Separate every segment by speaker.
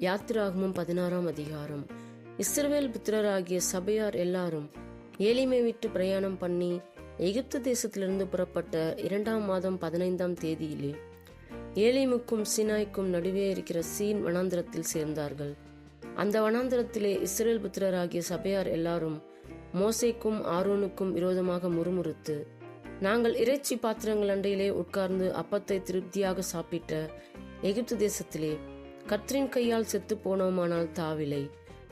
Speaker 1: யாத்திராகமும் பதினாறாம் அதிகாரம். இஸ்ரவேல் புத்திரராகிய சபையார் எல்லாரும் ஏலிமை விட்டு பிரயாணம் பண்ணி எகிப்து தேசத்திலிருந்து புறப்பட்ட இரண்டாம் மாதம் பதினைந்தாம் தேதியிலே ஏலிமுக்கும் சினாய்க்கும் நடுவே இருக்கிற சீன் வனாந்திரத்தில் சேர்ந்தார்கள். அந்த வனாந்திரத்திலே இஸ்ரேல் புத்திரராகிய சபையார் எல்லாரும் மோசைக்கும் ஆரோனுக்கும் விரோதமாக முறுமுறுத்து நாங்கள் இறைச்சி பாத்திரங்கள் அண்டையிலே உட்கார்ந்து அப்பத்தை திருப்தியாக சாப்பிட்ட எகிப்து தேசத்திலே கத்ரின் கையால் செத்து போனோமானால் தாவிலை.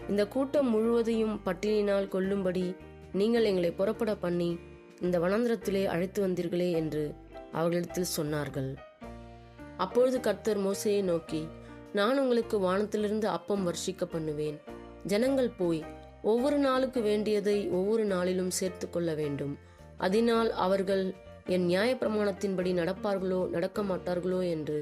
Speaker 1: இந்த கூட்டம் முழுவதையும் பட்டினியினால் கொல்லும்படி நீங்கள் எங்களை புறப்பட பண்ணி இந்த வனாந்திரத்திலே அழைத்து வந்தீர்களே என்று அவர்களிடத்தில் சொன்னார்கள். அப்பொழுது கர்த்தர் மோசையை நோக்கி நான் உங்களுக்கு வானத்திலிருந்து அப்பம் வர்ஷிக்க பண்ணுவேன். ஜனங்கள் போய் ஒவ்வொரு நாளுக்கு வேண்டியதை ஒவ்வொரு நாளிலும் சேர்த்து கொள்ள வேண்டும். அதனால் அவர்கள் என் நியாயப்பிரமாணத்தின்படி நடப்பார்களோ நடக்க மாட்டார்களோ என்று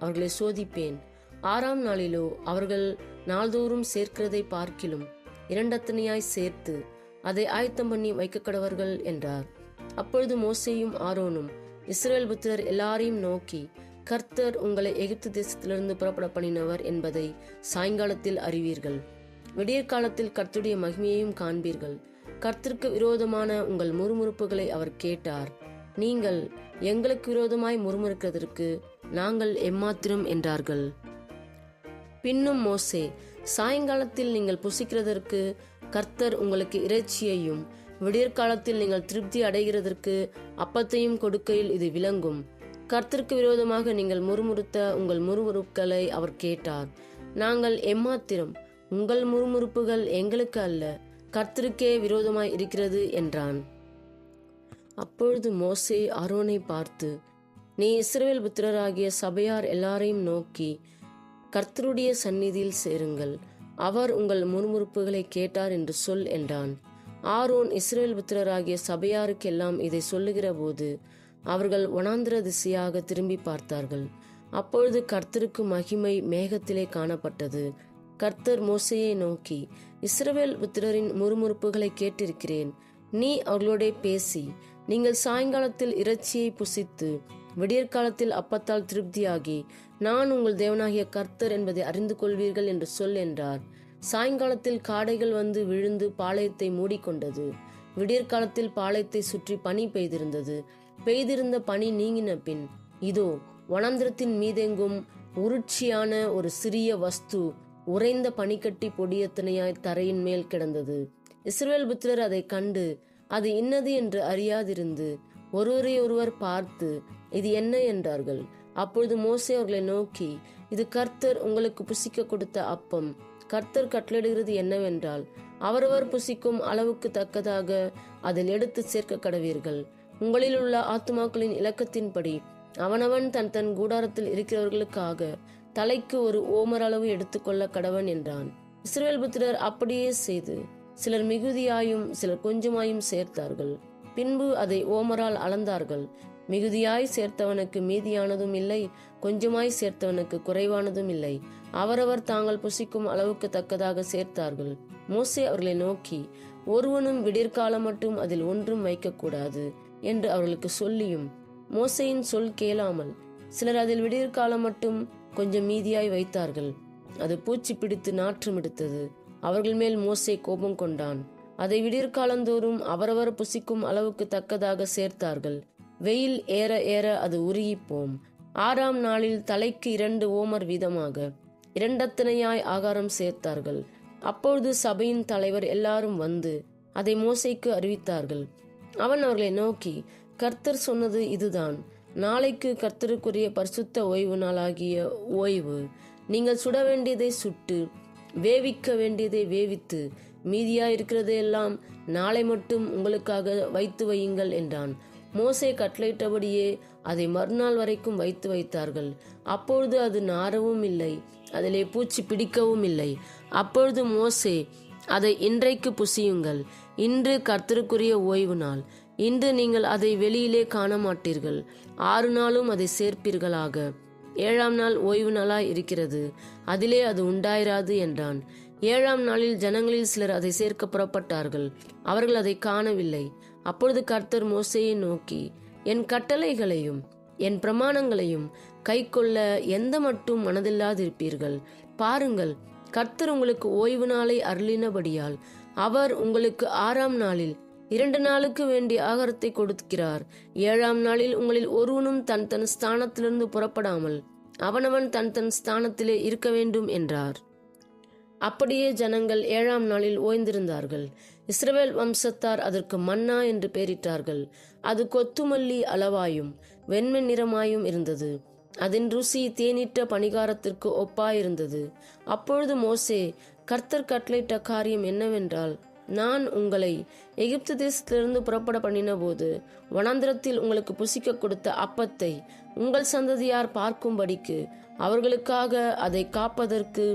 Speaker 1: அவர்களை சோதிப்பேன். ஆறாம் நாளிலோ அவர்கள் நாள்தோறும் சேர்க்கிறதை பார்க்கிலும் இரண்டத்தனையாய் சேர்த்து அதை ஆயத்தம் பண்ணி வைக்க கடவர்கள் என்றார். அப்பொழுது மோசையும் ஆரோனும் இஸ்ரேல் புத்திரர் எல்லாரையும் நோக்கி கர்த்தர் உங்களை எகிப்து தேசத்திலிருந்து புறப்பட பண்ணினவர் என்பதை சாயங்காலத்தில் அறிவீர்கள். விடிய காலத்தில் கர்த்துடைய மகிமையையும் காண்பீர்கள். கர்த்தருக்கு விரோதமான உங்கள் முறுமுறுப்புகளை அவர் கேட்டார். நீங்கள் எங்களுக்கு விரோதமாய் முறுமுறுக்கிறதற்கு நாங்கள் எம்மாத்திரம் என்றார்கள். பின்னும் மோசே சாயங்காலத்தில் நீங்கள் புசிக்கிறதற்கு கர்த்தர் உங்களுக்கு இறைச்சியையும் விடியற்காலத்தில் நீங்கள் திருப்தி அடைகிறதற்கு அப்பத்தையும் கொடுக்கையில் இது விளங்கும். கர்த்தருக்கு விரோதமாக நீங்கள் முறுமுறுத்த உங்கள் முறுமுறுப்புகளை அவர் கேட்டார். நாங்கள் எம்மாத்திரம் உங்கள் முறுமுறுப்புகள் எங்களுக்கு அல்ல கர்த்தருக்கே விரோதமாய் இருக்கிறது என்றான். அப்பொழுது மோசே அரோனை பார்த்து நீ இஸ்ரேல் புத்திரராகிய சபையார் எல்லாரையும் நோக்கி கர்த்தருடைய சந்நிதியில் சேருங்கள். அவர் உங்கள் முறுமுறுப்புகளை கேட்டார் என்று சொல் என்றான். ஆரோன் இஸ்ரேல் புத்திரராகிய சபையாருக்கெல்லாம் இதை சொல்லுகிற போது அவர்கள் ஒனாந்திர திசையாக திரும்பி பார்த்தார்கள். அப்பொழுது கர்த்தருக்கு மகிமை மேகத்திலே காணப்பட்டது. கர்த்தர் மோசையை நோக்கி இஸ்ரவேல் புத்திரரின் முறுமுறுப்புகளை கேட்டிருக்கிறேன். நீ அவர்களோடே பேசி நீங்கள் சாயங்காலத்தில் இறைச்சியை புசித்து விடியற்காலத்தில் அப்பத்தால் திருப்தியாகி நான் உங்கள் தேவனாகிய கர்த்தர் என்பதை அறிந்து கொள்வீர்கள் என்று சொல் என்றார். சாயங்காலத்தில் காடைகள் வந்து விழுந்து பாளையத்தை மூடிக்கொண்டது. விடியற்காலத்தில் பாளையத்தை சுற்றி பனி பெய்திருந்தது. பெய்திருந்த பனி நீங்கின பின் இதோ வனாந்திரத்தின் மீதெங்கும் உருட்சியான ஒரு சிறிய வஸ்து உறைந்த பனிக்கட்டி பொடியத்தனையாய் தரையின் மேல் கிடந்தது. இஸ்ரேல் புத்திரர் அதை கண்டு அது இன்னது என்று அறியாதிருந்து ஒருவரை ஒருவர் பார்த்து இது என்ன என்றார்கள். அப்பொழுது மோசே அவர்களை நோக்கி இது கர்த்தர் உங்களுக்கு புசிக்க கொடுத்த அப்பம். கர்த்தர் கட்டளிடுகிறது என்னவென்றால் அவரவர் புசிக்கும் அளவுக்கு தக்கதாக அதில் எடுத்து சேர்க்க கடவீர்கள். உங்களில் உள்ள ஆத்துமாக்களின் இலக்கத்தின்படி அவனவன் தன் தன் கூடாரத்தில் இருக்கிறவர்களுக்காக தலைக்கு ஒரு ஓமர் அளவு எடுத்துக்கொள்ள கடவன் என்றான். இஸ்ரேல் புத்திரர் அப்படியே செய்து சிலர் மிகுதியாயும் சிலர் கொஞ்சமாயும் சேர்த்தார்கள். பின்பு அதை ஓமரால் அளந்தார்கள். மிகுதியாய் சேர்த்தவனுக்கு மீதியானதும் இல்லை கொஞ்சமாய் சேர்த்தவனுக்கு குறைவானதும் இல்லை. அவரவர் தாங்கள் புசிக்கும் அளவுக்கு தக்கதாக சேர்த்தார்கள். மோசே அவர்களை நோக்கி ஒருவனும் விடிற்காலம் மட்டும் அதில் ஒன்றும் வைக்கக்கூடாது என்று அவர்களுக்கு சொல்லியும் மோசையின் சொல் கேளாமல் சிலர் அதில் விடிற்காலம் மட்டும் கொஞ்சம் மீதியாய் வைத்தார்கள். அது பூச்சி பிடித்து நாற்றம் எடுத்தது. அவர்கள் மேல் மோசை கோபம் கொண்டான். அதை விடியற்காலந்தோறும் அவரவர் புசிக்கும் அளவுக்கு தக்கதாக சேர்த்தார்கள். வெயில் ஏற ஏற அது உருகிப்போம். ஆறாம் நாளில் தலைக்கு இரண்டு ஓமர் வீதமாக இரண்டத்தனையாய் ஆகாரம் சேர்த்தார்கள். அப்பொழுது சபையின் தலைவர் எல்லாரும் வந்து அதை மோசைக்கு அறிவித்தார்கள். அவன் அவர்களை நோக்கி கர்த்தர் சொன்னது இதுதான். நாளைக்கு கர்த்தருக்குரிய பரிசுத்த ஓய்வு நாளாகிய ஓய்வு. நீங்கள் சுட வேண்டியதை சுட்டு வேவிக்க வேண்டியதை வேவித்து மீதியா இருக்கிறதையெல்லாம் நாளை மட்டும் உங்களுக்காக வைத்து வையுங்கள் என்றான். மோசே கட்டளையிட்டபடியே அதை மறுநாள் வரைக்கும் வைத்து வைத்தார்கள். அப்பொழுது அது நாரவும் இல்லை அதிலே பூச்சி பிடிக்கவும் இல்லை. அப்பொழுது மோசே அதை இன்றைக்கு புசியுங்கள். இன்று கர்த்தருக்குரிய ஓய்வு நாள். இன்று நீங்கள் அதை வெளியிலே காண மாட்டீர்கள் ஆறு நாளும் அதை சேர்ப்பீர்களாக. ஏழாம் நாள் ஓய்வு நாளாய் இருக்கிறது. அதிலே அது உண்டாயிராது என்றான். ஏழாம் நாளில் ஜனங்களில் சிலர் அதை சேர்க்க புறப்பட்டார்கள். அவர்கள் அதை காணவில்லை. அப்பொழுது கர்த்தர் மோசையை நோக்கி என் கட்டளைகளையும் என் பிரமாணங்களையும் கைக்கொள்ள எந்த மட்டும் மனதில்லாதிருப்பீர்கள்? பாருங்கள் கர்த்தர் உங்களுக்கு ஓய்வு நாளை அருளினபடியால் அவர் உங்களுக்கு ஆறாம் நாளில் இரண்டு நாளுக்கு வேண்டிய ஆகாரத்தை கொடுக்கிறார். ஏழாம் நாளில் உங்களில் ஒருவனும் தன் தன் ஸ்தானத்திலிருந்து புறப்படாமல் அவனவன் தன் தன் ஸ்தானத்திலே இருக்க வேண்டும் என்றார். அப்படியே ஜனங்கள் ஏழாம் நாளில் ஓய்ந்திருந்தார்கள். இஸ்ரவேல் வம்சத்தார் அதற்கு மன்னா என்று பெயரிட்டார்கள் அது கொத்துமல்லி அளவாயும் வெண்மை நிறமாயும் இருந்தது. அதன் ருசி தேனிட்ட பணிகாரத்திற்கு ஒப்பாயிருந்தது. அப்பொழுது மோசே கர்த்தர் கட்டளையிட்ட காரியம் என்னவென்றால் நான் உங்களை எகிப்து தேசத்திலிருந்து புறப்பட பண்ணின போது வனாந்திரத்தில் உங்களுக்கு புசிக்க கொடுத்த அப்பத்தை உங்கள் சந்ததியார் பார்க்கும்படிக்கு அவர்களுக்காக அதை காப்பதற்கு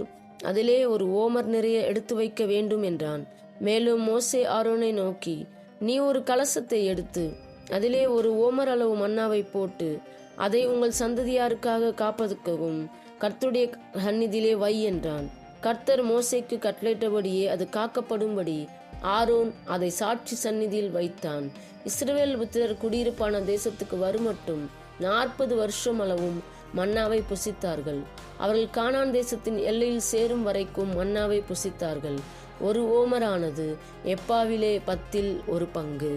Speaker 1: அதிலே ஒரு ஓமர் நிறைய எடுத்து வைக்க வேண்டும் என்றான். மேலும் மோசே ஆரோனை நோக்கி நீ ஒரு கலசத்தை எடுத்து அதிலே ஒரு ஓமர் அளவு மன்னாவை போட்டு அதை உங்கள் சந்ததியாருக்காக காப்பதுக்கவும் கர்த்துடைய சந்நிதியிலே வை என்றான். கர்த்தர் மோசைக்கு கட்டளையிட்டபடியே அது காக்கப்படும்படி ஆரோன் அதை சாட்சி சந்நிதியில் வைத்தான். இஸ்ரவேல் புத்திரர் குடியிருப்பான தேசத்துக்கு வருமட்டும். நாற்பது வருஷம் அளவும் மன்னாவை புசித்தார்கள். அவர்கள் கானான் தேசத்தின் எல்லையில் சேரும் வரைக்கும் மன்னாவை புசித்தார்கள். ஒரு ஓமரானது எப்பாவிலே பத்தில் ஒரு பங்கு.